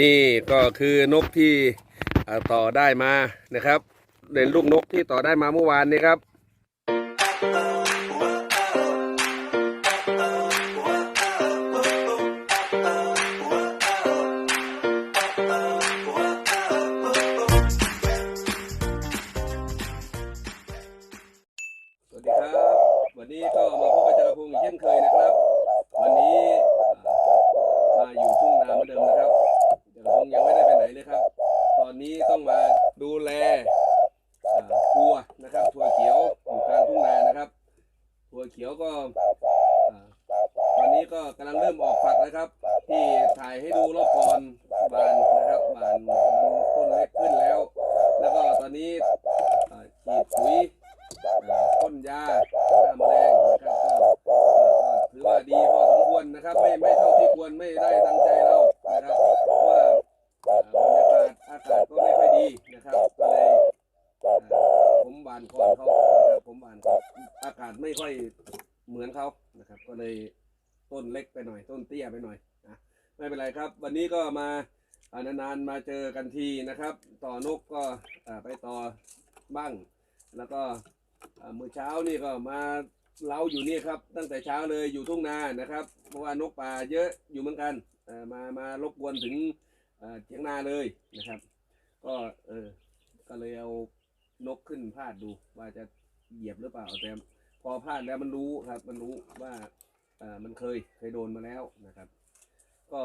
นี่ก็คือนกที่ต่อได้มานะครับเป็นลูกนกที่ต่อได้มาเมื่อวานนี้ครับสวัสดีครับวันนี้ก็มาพบกับจรพงศ์อีกเช่นเคยนะครับ วันนี้มาอยู่ทุ่งนาเหมือนเดิมนะครับ งศ์ยังไม่ได้ไปไหนเลยครับ ตอนนี้ต้องมาดูแลเอ่อทัวนะครับทัวเขียวอยู่กลางทุ่งนานะครับทัวเขียวก็เอ่อตอนนี้ก็กำลังเริ่มออกฝักนะครับ ที่ถ่ายให้ดูรอบก่อนบานนะครับบานต้นเล็กขึ้นแล้ว แล้วก็ตอนนี้เอ่อฉีดปุ๋ยพ่นยาฆ่าแมลงนะครับก็ก็ถือว่าดีพอสมควรนะครับ ไม่ไม่เท่าที่ควรไม่ได้ตั้งใจ อาศไม่ค่อยเหมือนเขานะครับ ก็เลยต้นเล็กไปหน่อย ต้นเตี้ยไปหน่อยนะไม่เป็นไรครับ วันนี้ก็มาอานานๆมาเจอกันทีนะครับ ต่อนกก็ไปต่อบ้าง แล้วก็เมื่อเช้านี่ก็มาเล้าอยู่นี่ครับ ตั้งแต่เช้าเลยอยู่ทุ่งนานะครับ เพราะว่านกป่าเยอะอยู่เหมือนกันมามารบกวนถึงเอ่อเถียงนาเลยนะครับ ก็เออก็เลยเอานกขึ้นพาดดูว่าจะเหยียบหรือเปล่าแต่ พอพลาดแล้วมันรู้ครับ มันรู้ว่าอ่อมันเคยเคยโดนมาแล้วนะครับ ก็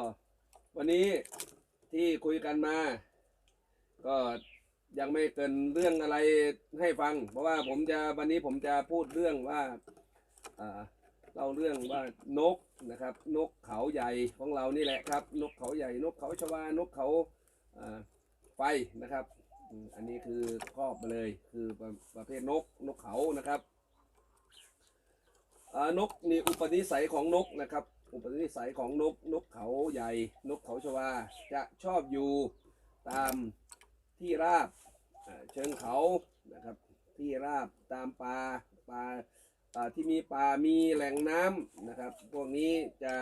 วันนี้ที่คุยกันมา ก็ยังไม่เกินเรื่องอะไรให้ฟัง เพราะว่าผมจะวันนี้ผมจะพูดเรื่องว่าอ่าเล่าเรื่องว่านกนะครับ นกเขาใหญ่ของเรานี่แหละครับ นกเขาใหญ่ นกเขาชวานกเขาอ่าไฟนะครับ อันนี้คือครอบมาเลยคือประประเภทนกนกเขานะครับ นกนี่อุปนิสัยของนกนะครับ อุปนิสัยของนกนกเขาใหญ่ นกเขาชวาจะชอบอยู่ตามที่ราบเชิงเขานะครับ ที่ราบตามป่าป่าป่าที่มีป่ามีแหล่งน้ำนะครับ พวกนี้จะ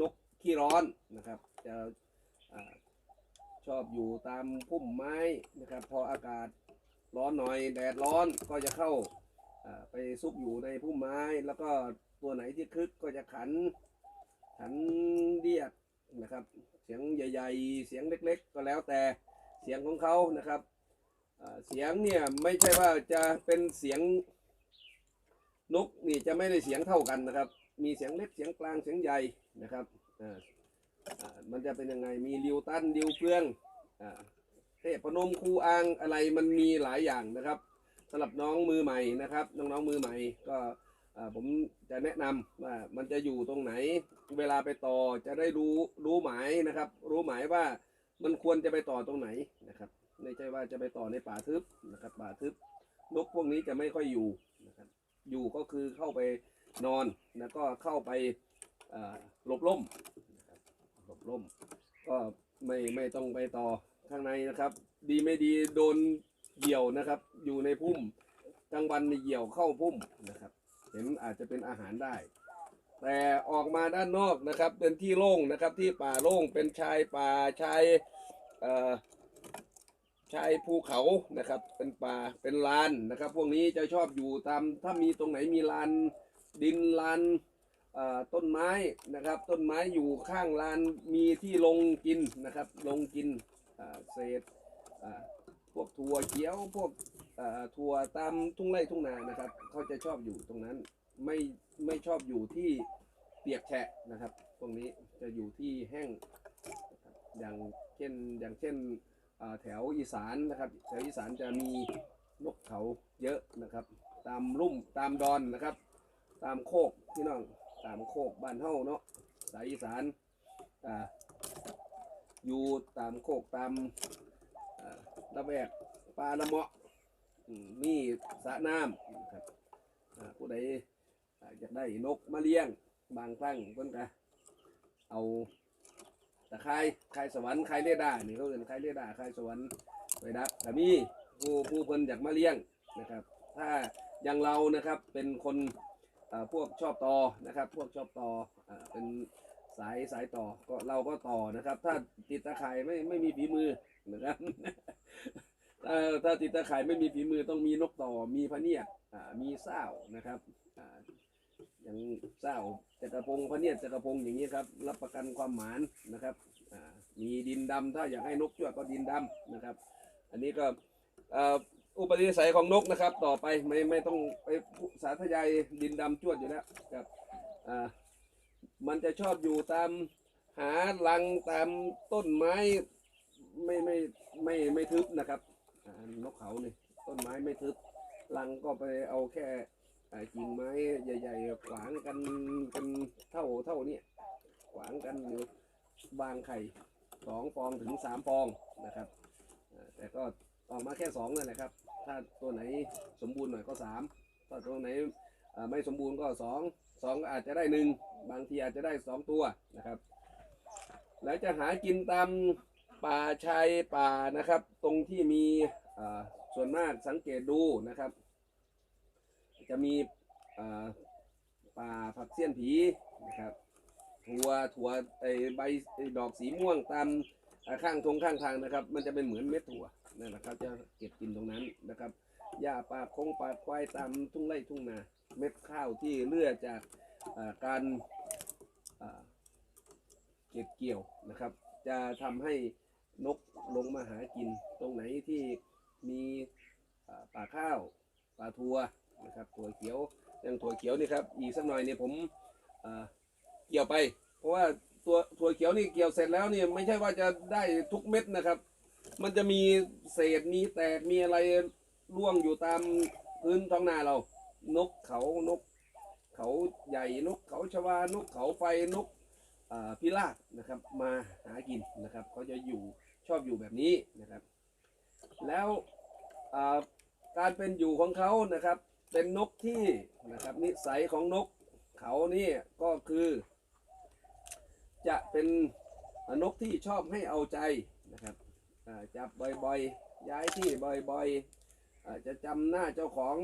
นกขี้ร้อนนะครับ จะอ่าชอบอยู่ตามพุ่มไม้นะครับ พออากาศร้อนหน่อยแดดร้อนก็จะเข้า ไปซุกอยู่ในพุ่มไม้ แล้วก็ตัวไหนที่คึกก็จะขัน ขันเดียดนะครับ เสียงใหญ่ ๆ เสียงเล็ก ๆ ก็แล้วแต่เสียงของเขานะครับเสียงเนี่ยไม่ใช่ว่าจะเป็นเสียงนกนี่จะไม่ได้เสียงเท่ากันนะครับ มีเสียงเล็กเสียงกลางเสียงใหญ่นะครับมันจะเป็นยังไงมีริวตันริวเฟืองอเทพนมคูอางอะไรมันมีหลายอย่างนะครับ สำหรับน้องมือใหม่นะครับ น้องๆมือใหม่ก็ผมจะแนะนำว่ามันจะอยู่ตรงไหน เวลาไปต่อจะได้รู้รู้หมายนะครับ รู้หมายว่ามันควรจะไปต่อตรงไหนนะครับไม่ใช่ว่าจะไปต่อในป่าทึบนะครับ ป่าทึบนกพวกนี้จะไม่ค่อยอยู่นะครับ อยู่ก็คือเข้าไปนอนแล้วก็เข้าไปหลบร่มหลบร่ม ก็ไม่ไม่ต้องไปต่อข้างในนะครับ ดีไม่ดีโดน เหยี่ยวนะครับ อยู่ในพุ่มกลางวันในเหยี่ยวเข้าพุ่มนะครับ เห็นอาจจะเป็นอาหารได้ แต่ออกมาด้านนอกนะครับ เป็นที่โล่งนะครับ ที่ป่าโล่งเป็นชายป่าชายเอ่อชายภูเขานะครับ เป็นป่าเป็นลานนะครับ พวกนี้จะชอบอยู่ตามถ้ามีตรงไหนมีลานดินลานเอ่อต้นไม้นะครับ ต้นไม้อยู่ข้างลานมีที่ลงกินนะครับ ลงกินเอ่อเศษอ่อ พวกถั่วเขียวพวกเอ่อถั่วตามทุ่งไร่ทุ่งนานะครับเขาจะชอบอยู่ตรงนั้นไม่ไม่ชอบอยู่ที่เปียกแฉะนะครับ ตรงนี้จะอยู่ที่แห้งนะครับอย่างเช่นอย่างเช่นอ่าแถวอีสานนะครับ แถวอีสานจะมีนกเขาเยอะนะครับ ตามลุ่มตามดอนนะครับ ตามโคกพี่น้องตามโคกบ้านเฮาเนาะสายอีสานอ่าอยู่ตามโคกตาม ระแวกปลาละเมาะอืมมีสระน้ำครับผู้ใดอยากได้นกมาเลี้ยง บางครั้งเพิ่นก็เอาตะไคร้ไคร้สวรรค์ไคร้เรดาร์นี่เขาเรียกไคร้เรดาไคร้สวรรค์ไปดับแต่มีผู้ผู้เพิ่นอยากมาเลี้ยงนะครับ ถ้าอย่างเรานะครับเป็นคนพวกชอบต่อนะครับ พวกชอบตออเป็นสายสายต่อก็เราก็ต่อนะครับ ถ้าติดตะข่ายไม่ไม่มีฝีมือ นะครับถ้าถ้าติดตะข่ายไม่มีฝีมือต้องมีนกต่อมีพะเนียดอ่ามีเศร้านะครับอ่าอย่างเศร้าจักรพงศ์พะเนียดจักรพงศ์อย่างนี้ครับ รับประกันความหมานนะครับอ่ามีดินดำถ้าอยากให้นกชั่วก็ดินดำนะครับ อันนี้ก็อ่ออุปนิสัยของนกนะครับ ต่อไปไม่ไม่ต้องไปสาธยายดินดำจวดอยู่แล้วครับอ่ามันจะชอบอยู่ตามหารังตามต้นไม้ ไม่ไม่ไม่ไม่ทึบนะครับนกเขาเนี่ยต้นไม้ไม่ทึบรังก็ไปเอาแค่กิ่งไม้ใหญ่ๆขวางกันกันเท่าเท่านี้ขวางกันอยู่บางไข่สองฟองถึงสามฟองนะครับแต่ก็ออกมาแค่สองนั่นแหละครับ ถ้าตัวไหนสมบูรณ์หน่อยก็สามถ้าตัวไหนไม่สมบูรณ์ก็สองสองอาจจะได้หนึ่งบางทีอาจจะได้สองตัวนะครับ แล้วจะหากินตาม ป่าชายป่านะครับ ตรงที่มีส่วนมากสังเกตดูนะครับ จะมีป่าผักเสี้ยนผีนะครับถั่วถั่วไอใบดอกสีม่วงตามข้างทงข้างทางนะครับ มันจะเป็นเหมือนเม็ดถั่วนั่นแหละครับ จะเก็บกินตรงนั้นนะครับหญ้าป่าคงป่าควายตามทุ่งไร่ทุ่งนา เม็ดข้าวที่เลือจากาการเก็บเกี่ยวนะครับ จะทำให้ นกลงมาหากิน ตรงไหนที่มีป่าข้าวป่าทัวนะครับถั่วเขียวอย่างถั่วเขียวนี่ครับอีกสักหน่อยเนี่ยผมเกี่ยวไป เพราะว่าตัวถั่วเขียวนี่เกี่ยวเสร็จแล้วเนี่ยไม่ใช่ว่าจะได้ทุกเม็ดนะครับ มันจะมีเศษมีแตกมีอะไรร่วงอยู่ตามพื้นท้องนาเรา นกเขานก เขาใหญ่นกเขาชวานกเขาไฟนกพิราบนะครับ มาหากินนะครับเขาจะอยู่ ชอบอยู่แบบนี้นะครับ แล้วการเป็นอยู่ของเขานะครับ เป็นนกที่นะครับนิสัยของนกเขานี่ก็คือ จะเป็นนกที่ชอบให้เอาใจนะครับจับบ่อยๆ ย้ายที่บ่อยๆจะจำหน้าเจ้าของ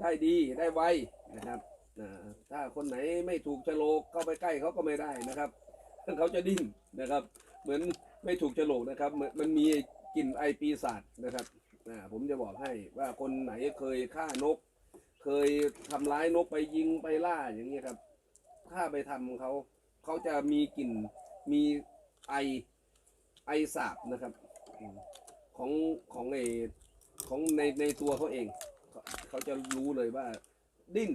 ได้ดีได้ไวนะครับถ้าคนไหนไม่ถูกชะโลกเข้าไปใกล้เขาก็ไม่ได้นะครับเขาจะดิ้นนะครับ เหมือน ไม่ถูกโฉลกนะครับมันมันมีกลิ่นไอปีศาจนะครับอ่าผมจะบอกให้ว่าคนไหนเคยฆ่านก เคยทำร้ายนกไปยิงไปล่าอย่างนี้ยครับ ถ้าไปทำเขาเขาจะมีกลิ่นมีไอไอสาบนะครับอืมของของไอของในในตัวเขาเองเขาเขาจะรู้เลยว่าดิ้น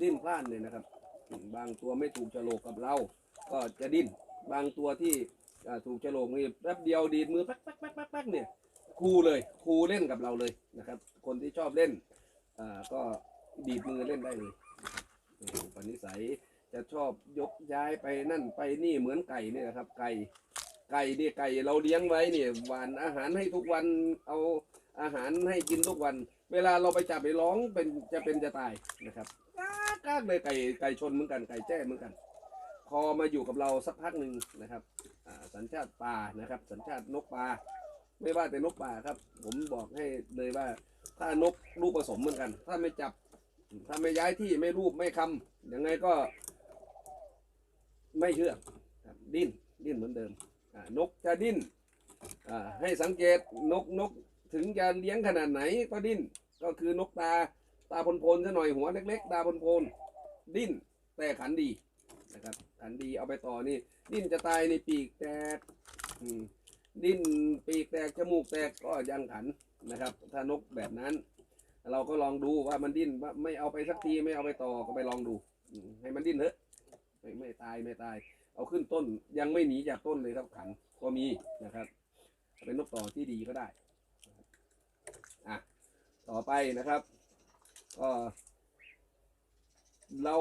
ดิ้นพลานเลยนะครับ บางตัวไม่ถูกโฉลกกับเรา ก็จะดิ้น บางตัวที่ อ่าถูกโฉลกนี่แป๊บเดียวดีดมือแป๊กแป๊กแป๊กแป๊กแป๊กเนี่ยครูเลยครูเล่นกับเราเลยนะครับ คนที่ชอบเล่นอ่าก็ดีดมือเล่นได้เลยอืมปณิสัยจะชอบยกย้ายไปนั่นไปนี่เหมือนไก่เนี่ยนะครับ ไก่ไก่เนี่ยไก่เราเลี้ยงไว้เนี่ยหวานอาหารให้ทุกวันเอาอาหารให้กินทุกวัน เวลาเราไปจับไปร้องเป็นจะเป็นจะตายนะครับกากกากเลยไก่ไก่ชนเหมือนกันไก่แจ้เหมือนกัน พอมาอยู่กับเราสักพักหนึ่งนะครับ สัญชาติป่านะครับ สัญชาตินกป่าไม่ว่าแต่นกป่าครับ ผมบอกให้เลยว่า ถ้านกลูกผสมเหมือนกัน ถ้าไม่จับ ถ้าไม่ย้ายที่ไม่รูปไม่คำยังไงก็ ไม่เชื่อดิ้นดิ้นเหมือนเดิมนกจะดิ้นให้สังเกตนกนกถึงจะเลี้ยงขนาดไหนก็ดิ้น ก็คือนกตาตาพลพลซะหน่อยหัวเล็ก ๆ ตาพลพลดิ้นแต่ขันดี ขันดีเอาไปต่อนี่ ดิ้นจะตายในปีกแตกดิ้นปีกแตกจมูกแตกก็ยังขันนะครับ ถ้านกแบบนั้น เราก็ลองดูว่ามันดิ้นว่าไม่เอาไปสักทีไม่เอาไปต่อก็ไปลองดูให้มันดิ้นเถอะไม่ไม่ตายไม่ตาย เอาขึ้นต้นยังไม่หนีจากต้นเลยครับขันก็มีนะครับ เป็นนกต่อที่ดีก็ได้อะต่อไปนะครับก็เรา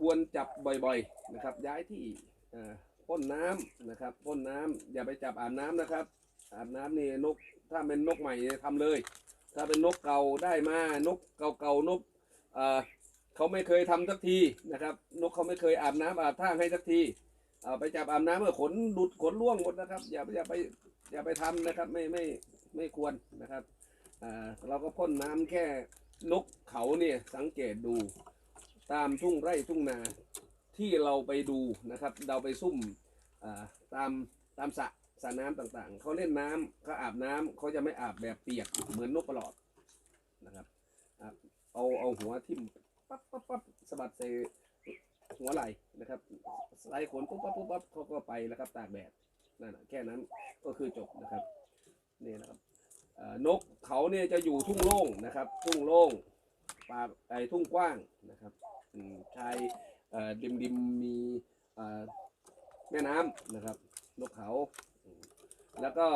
ควรจับบ่อยๆนะครับ ย้ายที่อ่าพ่นน้ำนะครับพ่นน้ำอย่าไปจับอาบน้ำนะครับ อาบน้ำนี่นกถ้าเป็นนกใหม่เนี่ยทำเลย ถ้าเป็นนกเก่าได้มานกเก่าๆนกอ่าเขาไม่เคยทำสักทีนะครับ นกเขาไม่เคยอาบน้ำอาบท่าให้สักทีเอาไปจับอาบน้ำเมื่อขนหลุดขนร่วงหมดนะครับ อย่าอย่าไปอย่าไปทำนะครับไม่ไม่ไม่ควรนะครับอ่าเราก็พ่นน้ำแค่นกเขาเนี่ยสังเกตดู ตามทุ่งไร่ทุ่งนาที่เราไปดูนะครับ เราไปซุ่มตามตามสระสระน้ำต่างๆ เขาเล่นน้ำเขาอาบน้ำเขาจะไม่อาบแบบเปียกเหมือนนกประหลอดนะครับเอาเอาหัวทิ่มปั๊บปั๊บปั๊บสะบัดใส่หัวไหล่นะครับสไลด์ขนปุ๊บปั๊บปุ๊บปั๊บเขาก็ไปแล้วครับตากแดดนั่นแค่นั้นก็คือจบนะครับนี่นะครับนกเขาเนี่ยจะอยู่ทุ่งโล่งนะครับ ทุ่งโล่งป่าไอ้ทุ่งกว้างนะครับ ชายดิมดิมมีแม่น้ำนะครับนกเขา แล้วก็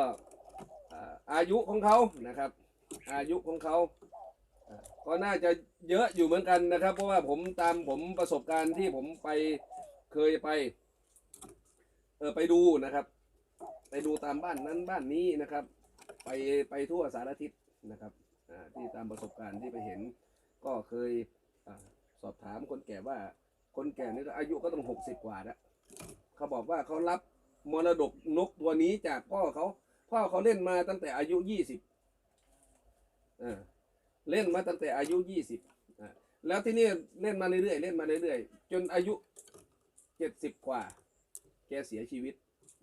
เอ่อายุของเขานะครับ อายุของเขาก็น่าจะเยอะอยู่เหมือนกันนะครับ เพราะว่าผมตามผมประสบการณ์ที่ผมไปเคยไปเออไปดูนะครับ ไปดูตามบ้านนั้นบ้านนี้นะครับ ไปไปทั่วสารทิศนะครับที่ตามประสบการณ์ที่ไปเห็นก็เคยอ สอบถามคนแก่ว่า คนแก่นี่อายุก็ต้องหกสิบกว่าแล้วเขาบอกว่าเขารับมรดกนกตัวนี้จากพ่อเขาพ่อเขาเล่นมาตั้งแต่อายุยี่สิบเล่นมาตั้งแต่อายุยี่สิบแล้วที่นี่เล่นมาเรื่อยๆเล่นมาเรื่อยๆจนอายุเจ็ดสิบกว่า แกเสียชีวิต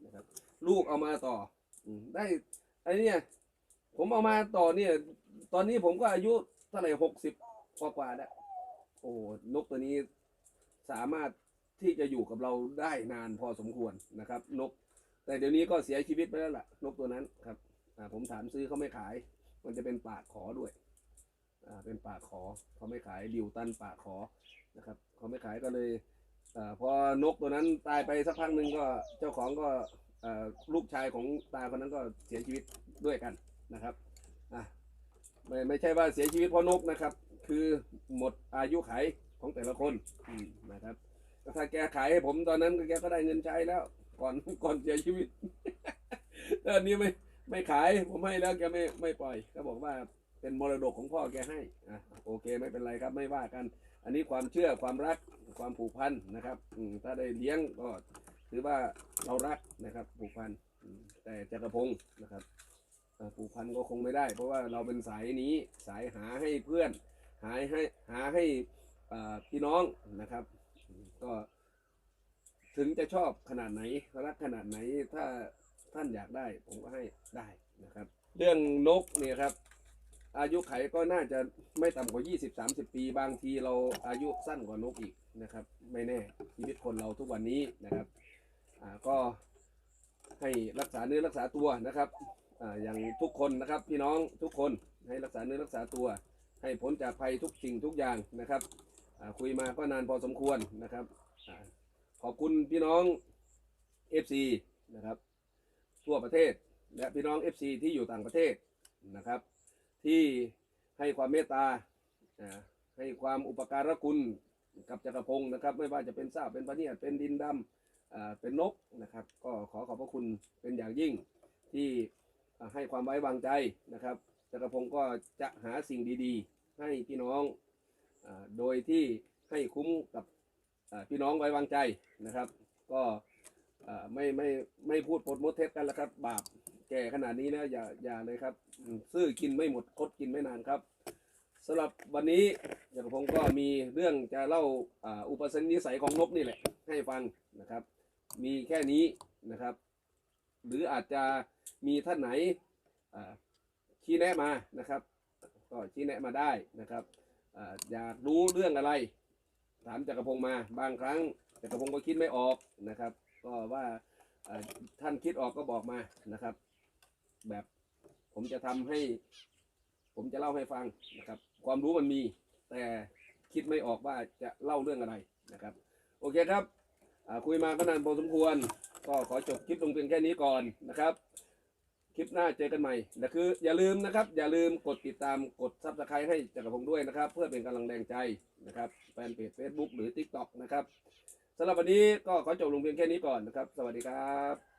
นะครับ ลูกเอามาต่ออืได้ไอ้เนี่ผมเอามาต่อเนี่ย ตอนนี้ผมก็อายุเท่าไหร่หกสิบกว่าๆแล้ว โอ้นกตัวนี้สามารถที่จะอยู่กับเราได้นานพอสมควรนะครับ นก แต่เดี๋ยวนี้ก็เสียชีวิตไปแล้วล่ะ นกตัวนั้นครับผมถามซื้อเขาไม่ขาย มันจะเป็นปากขอด้วยเป็นปากขอเขาไม่ขายดิวตันปากขอนะครับเขาไม่ขายก็เลยอพอนกตัวนั้นตายไปสักพักหนึ่งก็เจ้าของก็ลูกชายของตาคนนั้นก็เสียชีวิตด้วยกันนะครับอะไม่ไม่ใช่ว่าเสียชีวิตเพราะนกนะครับ คือหมดอายุขัยของแต่ละคนนะครับถ้าแกขายให้ผมตอนนั้นแกก็ได้เงินใช้แล้ว ก่อนก่อนเสียชีวิตตอนนี้ไม่ไม่ขายผมให้แล้วแกไม่ไม่ปล่อยก็บอกว่าเป็นมรดกของพ่อแกให้อะโอเคไม่เป็นไรครับไม่ว่ากัน อันนี้ความเชื่อความรักความผูกพันนะครับถ้าได้เลี้ยงก็ถือว่าเรารักนะครับผูกพันแต่จักรพงศ์นะครับผูกพันก็คงไม่ได้ เพราะว่าเราเป็นสายนี้สายหาให้เพื่อน หาให้หาให้พี่น้องนะครับ ก็ถึงจะชอบขนาดไหนรักขนาดไหนถ้าท่านอยากได้ ผมก็ให้ได้นะครับ เรื่องนกเนี่ยครับ อายุไขก็น่าจะไม่ต่ำกว่า 20-30 ปี บางทีเราอายุสั้นกว่านกอีกนะครับ ไม่แน่ชีวิตคนเราทุกวันนี้นะครับก็ให้รักษาเนื้อรักษาตัวนะครับออย่างทุกคนนะครับ พี่น้องทุกคนให้รักษาเนื้อรักษาตัว ให้พ้นจากภัยทุกสิ่งทุกอย่างนะครับคุยมาก็นานพอสมควรนะครับขอบคุณพี่น้อง FC นะครับทั่วประเทศ และพี่น้อง FC ที่อยู่ต่างประเทศนะครับ ที่ให้ความเมตตาให้ความอุปการะคุณกับจักรพงศ์นะครับ ไม่ว่าจะเป็นทราบเป็นพระเนียดเป็นดินดำอ่าเป็นนกนะครับ ก็ขอขอบพระคุณเป็นอย่างยิ่งที่ให้ความไว้วางใจนะครับ จักรพงศ์ก็จะหาสิ่งดีๆ ให้พี่น้องอโดยที่ให้คุ้มกับพี่น้องไว้วางใจนะครับ ก็อ่ไม่ไม่ไม่พูดปดมดเท็จกันแล้วครับ บาปแก่ขนาดนี้นะอย่าอย่าเลยครับ ซื้อกินไม่หมดคดกินไม่นานครับสำหรับวันนี้อย่างผมก็มีเรื่องจะเล่าอ,อุปสรรคนิสัยของนกนี่แหละ ให้ฟังนะครับ มีแค่นี้นะครับ หรืออาจจะมีท่านไหนอ่า ชี้แนะมานะครับ ก็ชี้แนะมาได้นะครับอยากรู้เรื่องอะไร ถามจักรพงศ์มาบางครั้งจักรพงศ์ก็คิดไม่ออกนะครับ ก็ว่าท่านคิดออกก็บอกมานะครับ แบบผมจะทำให้ ผมจะเล่าให้ฟังนะครับ ความรู้มันมี แต่คิดไม่ออกว่าจะเล่าเรื่องอะไรนะครับ โอเคครับคุยมาก็นานพอสมควร ก็ขอจบคลิปลงเพียงแค่นี้ก่อนนะครับ คลิปหน้าเจอกันใหม่แต่คืออย่าลืมนะครับ อย่าลืมกดติดตามกดซับสไครต์ให้จักรพงศ์ด้วยนะครับ เพื่อเป็นกำลังแรงใจนะครับแฟนเพจ Facebook หรือ TikTok นะครับสำหรับวันนี้ก็ขอจบลงเพียงแค่นี้ก่อนนะครับ สวัสดีครับ